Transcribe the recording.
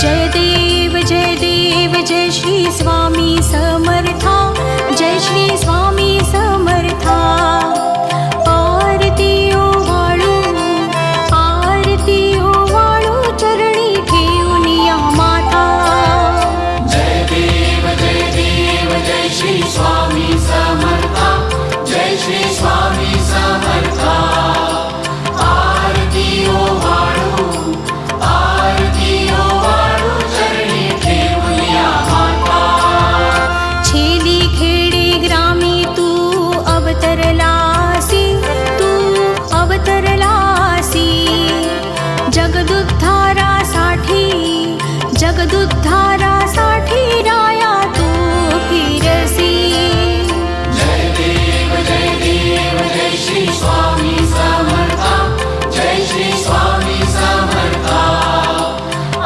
जय देव जय देव जय श्री स्वामी समर्था। जय श्री स्वामी समर्था। आरती आरती चरणी ठेवून या माता। जय देव जय देव जय श्री स्वामी जगदुद्धारा।